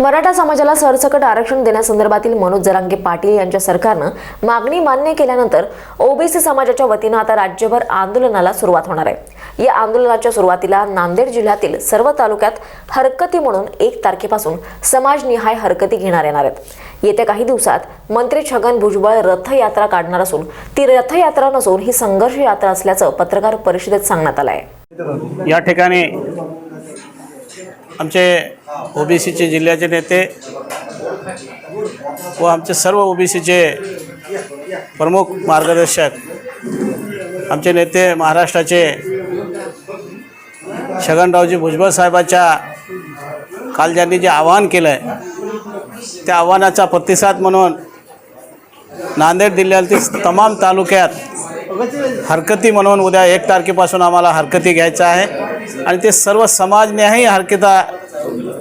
मराठा समाजाला सरसकट आरक्षण देण्यासंदर्भातील मनोज जरांगे पाटील यांच्या सरकारनं मागणी मान्य केल्यानंतर ओबीसी समाजाच्या वतीनं आता राज्यभर आंदोलनाला सुरुवात होणार आहे. या आंदोलनाच्या सुरुवातीला नांदेड जिल्ह्यातील सर्व तालुक्यात हरकती म्हणून एक तारखेपासून समाजनिहाय हरकती घेणार येणार आहेत. येत्या काही दिवसात मंत्री छगन भुजबळ रथयात्रा काढणार असून ती रथयात्रा नसून ही संघर्ष यात्रा असल्याचं पत्रकार परिषदेत सांगण्यात आलं आहे. या ठिकाणी आमचे ओबीसीचे जिल्ह्याचे नेते व आमचे सर्व ओबीसीचे प्रमुख मार्गदर्शक आमचे नेते महाराष्ट्राचे छगनरावजी भुजबळ साहेबाच्या काल ज्यांनी जे आवाहन केलं आहे त्या आव्हानाचा प्रतिसाद म्हणून नांदेड जिल्ह्यातील तमाम तालुक्यात हरकती म्हणून उद्या एक तारखेपासून आम्हाला हरकती घ्यायचं आहे. आणि ते सर्व समाजनेही हरकता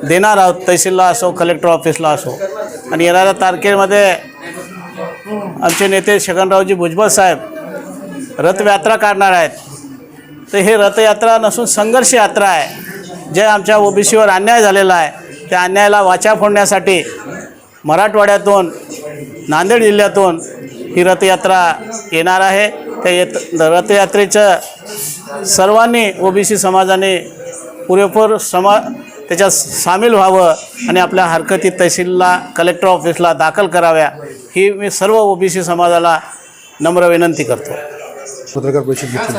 देणार आहोत तहसीलला असो कलेक्टर ऑफिसला असो. आणि येणाऱ्या तारखेमध्ये आमचे नेते छगनरावजी भुजबळ साहेब रथयात्रा काढणार आहेत. तर हे रथयात्रा नसून संघर्ष यात्रा आहे. जे आमच्या ओबीसीवर अन्याय झालेला आहे त्या अन्यायाला वाचा फोडण्यासाठी मराठवाड्यातून नांदेड जिल्ह्यातून ही रथयात्रा येणार आहे. त्या येत रथयात्रेच्या सर्वांनी ओबीसी समाजाने पुरेपूर समा त्याच्यात सामील व्हावं आणि आपल्या हरकती तहसीलला कलेक्टर ऑफिसला दाखल कराव्या ही मी सर्व ओबीसी समाजाला नम्र विनंती करतो. पत्रकार परिषद घेतली.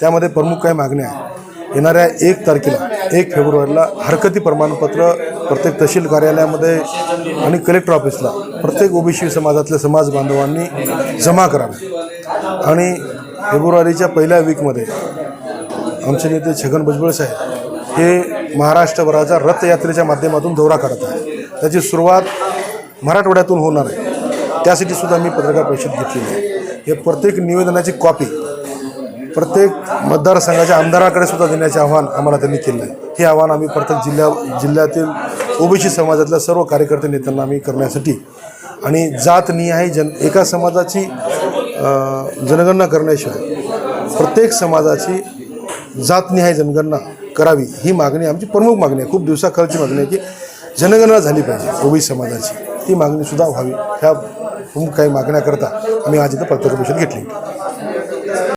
त्यामध्ये प्रमुख काही मागण्या आहेत. येणाऱ्या एक तारखेला एक फेब्रुवारीला हरकती प्रमाणपत्र प्रत्येक तहसील कार्यालयामध्ये आणि कलेक्टर ऑफिसला प्रत्येक ओबीसी समाजातल्या समाज बांधवांनी जमा करावे. आणि फेब्रुवारीच्या पहिल्या वीकमध्ये आमचे नेते छगन भुजबळ साहेब हे महाराष्ट्रभराच्या रथयात्रेच्या माध्यमातून दौरा करत आहे त्याची सुरुवात मराठवाड्यातून होणार आहे. त्यासाठी सुद्धा मी पत्रकार परिषद घेतलेली आहे. हे प्रत्येक निवेदनाची कॉपी प्रत्येक मतदारसंघाच्या आमदाराकडे सुद्धा देण्याचे आव्हान आम्हाला त्यांनी केलं आहे. हे आव्हान आम्ही प्रत्येक जिल्ह्या जिल्ह्यातील ओबीसी समाजातल्या सर्व कार्यकर्ते नेत्यांना आम्ही करण्यासाठी आणि जातनिहाय जन एका समाजाची जनगणना करण्याशिवाय प्रत्येक समाजाची जातनिहाय जनगणना करावी ही मागणी आमची प्रमुख मागणी आहे. खूप दिवसाखालची मागणी आहे की जनगणना झाली पाहिजे ओबीसी समाजाची. ती मागणीसुद्धा व्हावी. ह्या प्रमुख काही मागण्याकरता आम्ही आज इथं पत्रकार घेतली.